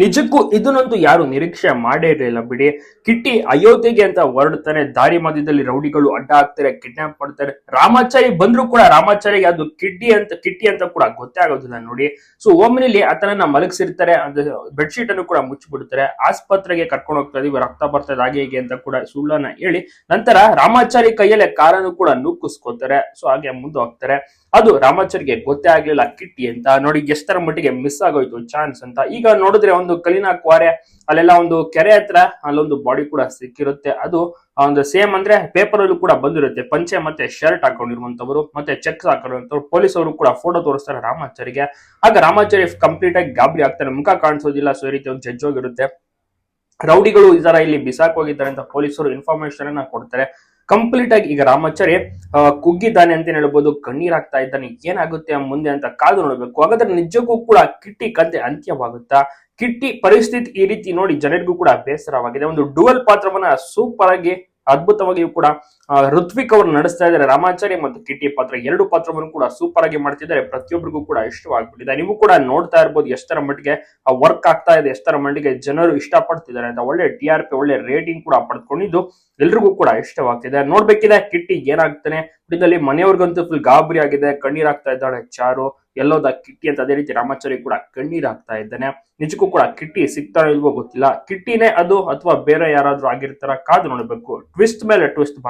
ನಿಜಕ್ಕೂ ಇದನ್ನಂತೂ ಯಾರು ನಿರೀಕ್ಷೆ ಮಾಡೇ ಇರಲಿಲ್ಲ ಬಿಡಿ. ಕಿಟ್ಟಿ ಅಯೋಧ್ಯೆಗೆ ಅಂತ ಹೊರಡ್ತಾನೆ, ದಾರಿ ಮಧ್ಯದಲ್ಲಿ ರೌಡಿಗಳು ಅಡ್ಡ ಆಗ್ತಾರೆ ಕಿಡ್ನಾಪ್ ಮಾಡ್ತಾರೆ. ರಾಮಾಚಾರಿ ಬಂದ್ರು ಕೂಡ ರಾಮಾಚಾರಿಗೆ ಅದು ಕಿಡ್ಡಿ ಅಂತ, ಕಿಟ್ಟಿ ಅಂತ ಕೂಡ ಗೊತ್ತೇ ಆಗೋದಿಲ್ಲ ನೋಡಿ. ಸೊ ಓಮಿನಲ್ಲಿ ಆತನನ್ನ ಮಲಗಿಸಿರ್ತಾರೆ ಬೆಡ್ಶೀಟ್ ಅನ್ನು ಕೂಡ ಮುಚ್ಚಿಬಿಡ್ತಾರೆ. ಆಸ್ಪತ್ರೆಗೆ ಕರ್ಕೊಂಡು ಹೋಗ್ತಾ ಇದೀವಿ ರಕ್ತ ಬರ್ತದೆ ಹಾಗೆ ಹೀಗೆ ಅಂತ ಕೂಡ ಸುಳ್ಳನ್ನ ಹೇಳಿ, ನಂತರ ರಾಮಾಚಾರಿ ಕೈಯಲ್ಲೇ ಕಾರನ್ನು ಕೂಡ ನೂಕಿಸ್ಕೋತಾರೆ ಸೊ ಹಾಗೆ ಮುಂದೆ ಹೋಗ್ತಾರೆ ಅದು ರಾಮಾಚಾರಿಗೆ ಗೊತ್ತೇ ಆಗ್ಲಿಲ್ಲ ಕಿಟ್ಟಿ ಅಂತ. ನೋಡಿ, ಎಷ್ಟರ ಮಟ್ಟಿಗೆ ಮಿಸ್ ಆಗೋಯ್ತು ಚಾನ್ಸ್ ಅಂತ. ಈಗ ನೋಡಿದ್ರೆ ಕಲಿನಾ ಕ್ವಾರೆ, ಅಲ್ಲೆಲ್ಲ ಒಂದು ಕೆರೆ ಹತ್ರ ಅಲ್ಲೊಂದು ಬಾಡಿ ಕೂಡ ಸಿಕ್ಕಿರುತ್ತೆ. ಅದು ಒಂದು ಸೇಮ್ ಅಂದ್ರೆ ಪೇಪರ್ ಅಲ್ಲೂ ಕೂಡ ಬಂದಿರುತ್ತೆ. ಪಂಚೆ ಮತ್ತೆ ಶರ್ಟ್ ಹಾಕೊಂಡಿರುವಂತವರು ಮತ್ತೆ ಚೆಕ್ ಹಾಕೊಂಡಿರುವಂತವ್ರು ಪೊಲೀಸ್ ಅವರು ಕೂಡ ಫೋಟೋ ತೋರಿಸ್ತಾರೆ ರಾಮಾಚಾರಿಗೆ. ಆಗ ರಾಮಾಚಾರಿ ಕಂಪ್ಲೀಟ್ ಆಗಿ ಗಾಬರಿ ಆಗ್ತಾರೆ. ಮುಖ ಕಾಣಿಸೋದಿಲ್ಲ, ಸೊ ಈ ರೀತಿ ಒಂದು ಜಜ್ಜೋಗಿರುತ್ತೆ ರೌಡಿಗಳು ಈ ತರ ಇಲ್ಲಿ ಬಿಸಾಕ್ ಹೋಗಿದ್ದಾರೆ ಅಂತ ಪೊಲೀಸರು ಇನ್ಫಾರ್ಮೇಶನ್ ಅನ್ನ ಕೊಡ್ತಾರೆ. ಕಂಪ್ಲೀಟ್ ಆಗಿ ಈಗ ರಾಮಾಚಾರಿ ಕುಗ್ಗಿದ್ದಾನೆ ಅಂತ ಹೇಳ್ಬೋದು ಕಣ್ಣೀರಾಗ್ತಾ ಇದ್ದಾನೆ. ಏನಾಗುತ್ತೆ ಮುಂದೆ ಅಂತ ಕಾದು ನೋಡ್ಬೇಕು. ಹಾಗಾದ್ರೆ ನಿಜಕ್ಕೂ ಕೂಡ ಕಿಟ್ಟಿ ಕತೆ ಅಂತ್ಯವಾಗುತ್ತಾ? ಕಿಟ್ಟಿ ಪರಿಸ್ಥಿತಿ ಈ ರೀತಿ ನೋಡಿ ಜನರಿಗೂ ಕೂಡ ಬೇಸರವಾಗಿದೆ. ಒಂದು ಡುವೆಲ್ ಪಾತ್ರವನ್ನ ಸೂಪರ್ ಆಗಿ, ಅದ್ಭುತವಾಗಿಯೂ ಕೂಡ ಋತ್ವಿಕ್ ಅವರು ನಡೆಸ್ತಾ ಇದ್ದಾರೆ. ರಾಮಾಚಾರಿ ಮತ್ತು ಕಿಟ್ಟಿ ಪಾತ್ರ ಎರಡು ಪಾತ್ರವನ್ನು ಕೂಡ ಸೂಪರ್ ಆಗಿ ಮಾಡ್ತಿದ್ದಾರೆ. ಪ್ರತಿಯೊಬ್ಬರಿಗೂ ಕೂಡ ಇಷ್ಟವಾಗ್ಬಿಟ್ಟಿದೆ. ನೀವು ಕೂಡ ನೋಡ್ತಾ ಇರ್ಬೋದು ಎಷ್ಟರ ಮಟ್ಟಿಗೆ, ಆ ವರ್ಕ್ ಆಗ್ತಾ ಇದೆ ಎಷ್ಟರ ಮಟ್ಟಿಗೆ ಜನರು ಇಷ್ಟಪಡ್ತಿದ್ದಾರೆ ಅಂತ. ಒಳ್ಳೆ ಟಿ ಒಳ್ಳೆ ರೇಟಿಂಗ್ ಕೂಡ ಪಡ್ಕೊಂಡಿದ್ದು ಎಲ್ರಿಗೂ ಕೂಡ ಇಷ್ಟವಾಗ್ತಿದೆ. ನೋಡ್ಬೇಕಿದೆ ಕಿಟ್ಟಿ ಏನಾಗ್ತಾನೆ ಇದರಲ್ಲಿ ಮನೆಯವ್ರಿಗಂತೂ ಫುಲ್ ಗಾಬರಿ ಆಗಿದೆ ಕಣ್ಣೀರಾಗ್ತಾ ಇದ್ದಾಳೆ ಚಾರು, ಎಲ್ಲೋದ ಕಿಟ್ಟಿ ಅಂತ ಅದೇ ರೀತಿ ರಾಮಾಚಾರಿ ಕೂಡ ಕಣ್ಣೀರ್ ಆಗ್ತಾ ಇದ್ದಾನೆ. ನಿಜಕ್ಕೂ ಕೂಡ ಕಿಟ್ಟಿ ಸಿಗ್ತಾ ಇಲ್ವೋ ಗೊತ್ತಿಲ್ಲ. ಕಿಟ್ಟಿನೇ ಅದು ಅಥವಾ ಬೇರೆ ಯಾರಾದ್ರೂ ಆಗಿರ್ತಾರ ಕಾದು ನೋಡಬೇಕು. ಟ್ವಿಸ್ಟ್ ಮೇಲೆ ಟ್ವಿಸ್ಟ್